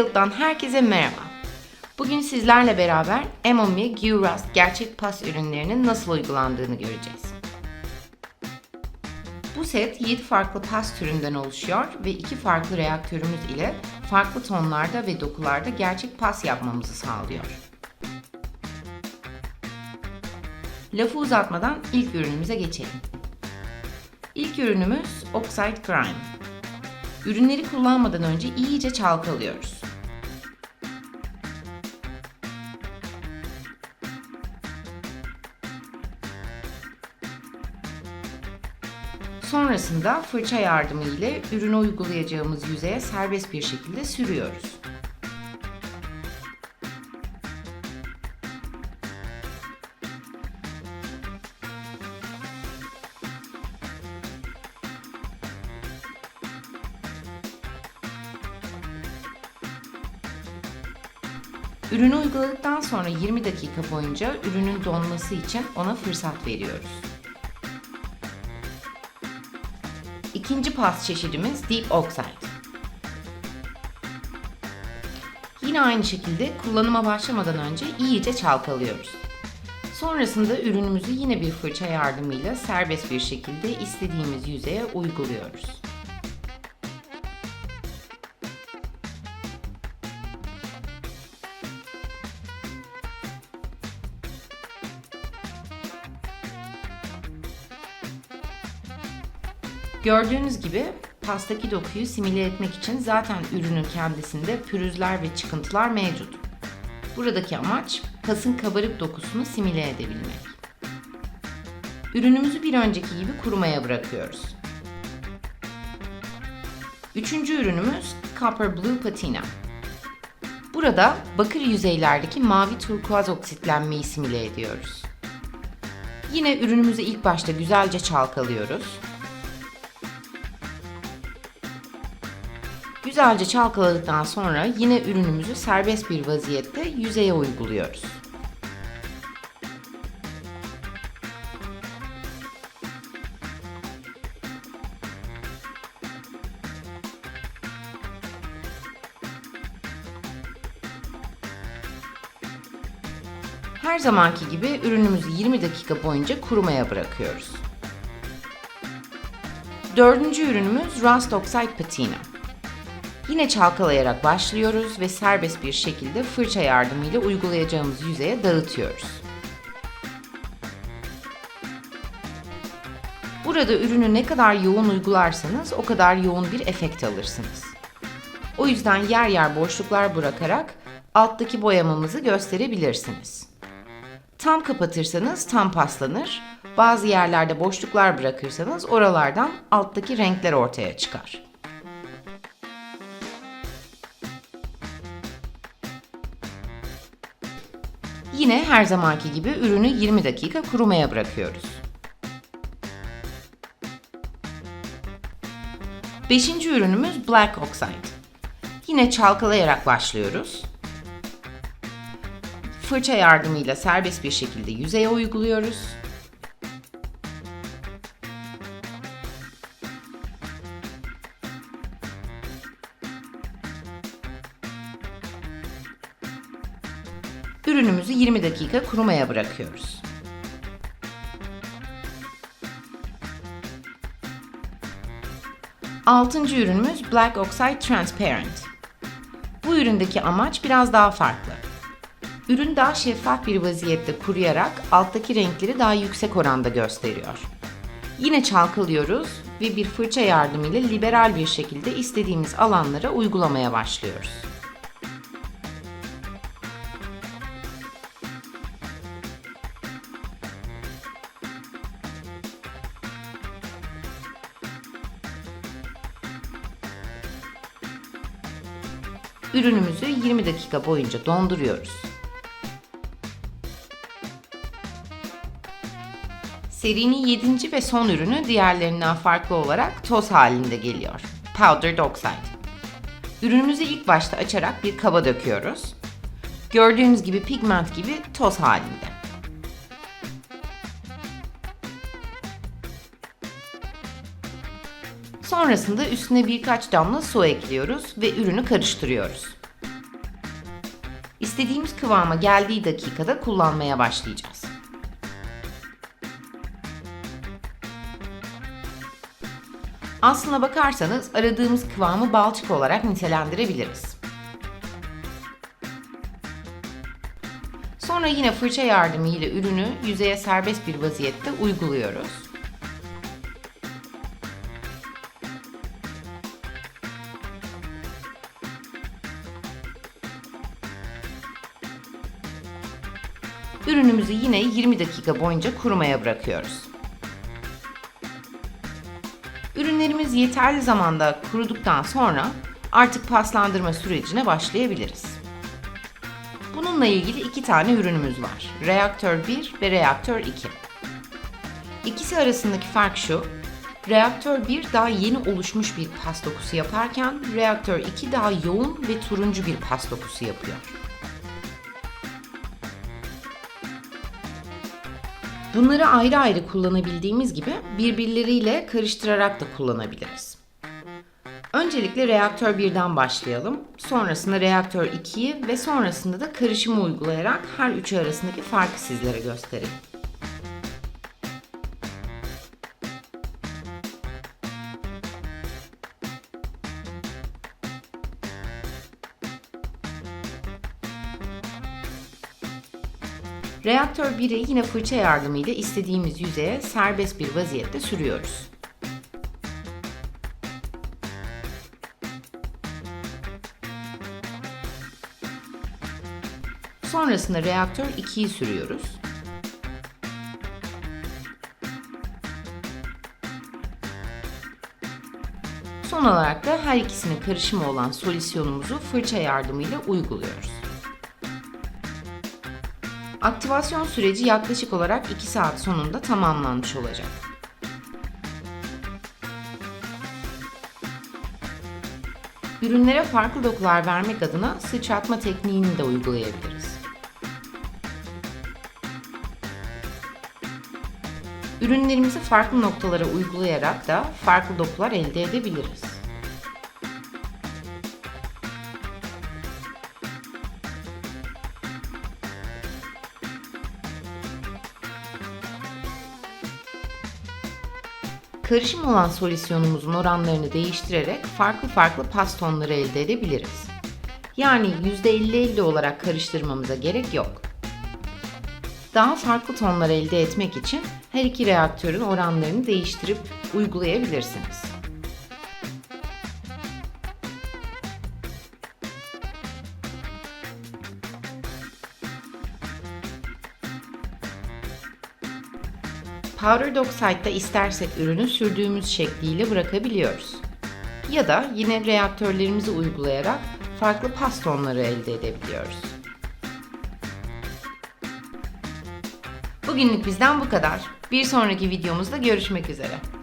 Guild'dan herkese merhaba. Bugün sizlerle beraber Emon ve gerçek pas ürünlerinin nasıl uygulandığını göreceğiz. Bu set 7 farklı pas türünden oluşuyor ve iki farklı reaktörümüz ile farklı tonlarda ve dokularda gerçek pas yapmamızı sağlıyor. Lafı uzatmadan ilk ürünümüze geçelim. İlk ürünümüz Oxide Grime. Ürünleri kullanmadan önce iyice çalkalıyoruz. Sonrasında fırça yardımı ile ürünü uygulayacağımız yüzeye serbest bir şekilde sürüyoruz. Ürünü uyguladıktan sonra 20 dakika boyunca ürünün donması için ona fırsat veriyoruz. İkinci pas çeşidimiz Deep Oxide. Yine aynı şekilde kullanıma başlamadan önce iyice çalkalıyoruz. Sonrasında ürünümüzü yine bir fırça yardımıyla serbest bir şekilde istediğimiz yüzeye uyguluyoruz. Gördüğünüz gibi pastaki dokuyu simüle etmek için zaten ürünün kendisinde pürüzler ve çıkıntılar mevcut. Buradaki amaç pasın kabarık dokusunu simüle edebilmek. Ürünümüzü bir önceki gibi kurumaya bırakıyoruz. Üçüncü ürünümüz Copper Blue Patina. Burada bakır yüzeylerdeki mavi turkuaz oksitlenmeyi simüle ediyoruz. Yine ürünümüzü ilk başta güzelce çalkalıyoruz. Güzelce çalkaladıktan sonra yine ürünümüzü serbest bir vaziyette yüzeye uyguluyoruz. Her zamanki gibi ürünümüzü 20 dakika boyunca kurumaya bırakıyoruz. Dördüncü ürünümüz Rust Oxide Patina. Yine çalkalayarak başlıyoruz ve serbest bir şekilde fırça yardımıyla uygulayacağımız yüzeye dağıtıyoruz. Burada ürünü ne kadar yoğun uygularsanız o kadar yoğun bir efekt alırsınız. O yüzden yer yer boşluklar bırakarak alttaki boyamamızı gösterebilirsiniz. Tam kapatırsanız tam paslanır, bazı yerlerde boşluklar bırakırsanız oralardan alttaki renkler ortaya çıkar. Yine her zamanki gibi ürünü 20 dakika kurumaya bırakıyoruz. Beşinci ürünümüz Black Oxide. Yine çalkalayarak başlıyoruz. Fırça yardımıyla serbest bir şekilde yüzeye uyguluyoruz. Dakika kurumaya bırakıyoruz. Altıncı ürünümüz Black Oxide Transparent. Bu üründeki amaç biraz daha farklı. Ürün daha şeffaf bir vaziyette kuruyarak alttaki renkleri daha yüksek oranda gösteriyor. Yine çalkalıyoruz ve bir fırça yardımıyla liberal bir şekilde istediğimiz alanlara uygulamaya başlıyoruz. Ürünümüzü 20 dakika boyunca donduruyoruz. Serinin 7. ve son ürünü diğerlerinden farklı olarak toz halinde geliyor. Powdered Oxide. Ürünümüzü ilk başta açarak bir kaba döküyoruz. Gördüğünüz gibi pigment gibi toz halinde. Sonrasında üstüne birkaç damla su ekliyoruz ve ürünü karıştırıyoruz. istediğimiz kıvama geldiği dakikada kullanmaya başlayacağız. Aslına bakarsanız aradığımız kıvamı balçık olarak nitelendirebiliriz. Sonra yine fırça yardımıyla ürünü yüzeye serbest bir vaziyette uyguluyoruz. Ürünümüzü yine 20 dakika boyunca kurumaya bırakıyoruz. Ürünlerimiz yeterli zamanda kuruduktan sonra artık paslandırma sürecine başlayabiliriz. Bununla ilgili iki tane ürünümüz var. Reaktör 1 ve Reaktör 2. İkisi arasındaki fark şu. Reaktör 1 daha yeni oluşmuş bir pas dokusu yaparken Reaktör 2 daha yoğun ve turuncu bir pas dokusu yapıyor. Bunları ayrı ayrı kullanabildiğimiz gibi birbirleriyle karıştırarak da kullanabiliriz. Öncelikle reaktör 1'den başlayalım. Sonrasında reaktör 2'yi ve sonrasında da karışımı uygulayarak her üçü arasındaki farkı sizlere gösterelim. Reaktör 1'i yine fırça yardımıyla istediğimiz yüzeye serbest bir vaziyette sürüyoruz. Sonrasında reaktör 2'yi sürüyoruz. Son olarak da her ikisinin karışımı olan solüsyonumuzu fırça yardımıyla uyguluyoruz. Aktivasyon süreci yaklaşık olarak 2 saat sonunda tamamlanmış olacak. Ürünlere farklı dokular vermek adına sıçratma tekniğini de uygulayabiliriz. Ürünlerimizi farklı noktalara uygulayarak da farklı dokular elde edebiliriz. Karışım olan solüsyonumuzun oranlarını değiştirerek farklı farklı pas tonları elde edebiliriz. Yani %50-50 olarak karıştırmamıza gerek yok. Daha farklı tonlar elde etmek için her iki reaktörün oranlarını değiştirip uygulayabilirsiniz. Powder Dog istersek ürünü sürdüğümüz şekliyle bırakabiliyoruz. Ya da yine reaktörlerimizi uygulayarak farklı pas tonları elde edebiliyoruz. Bugünlük bizden bu kadar. Bir sonraki videomuzda görüşmek üzere.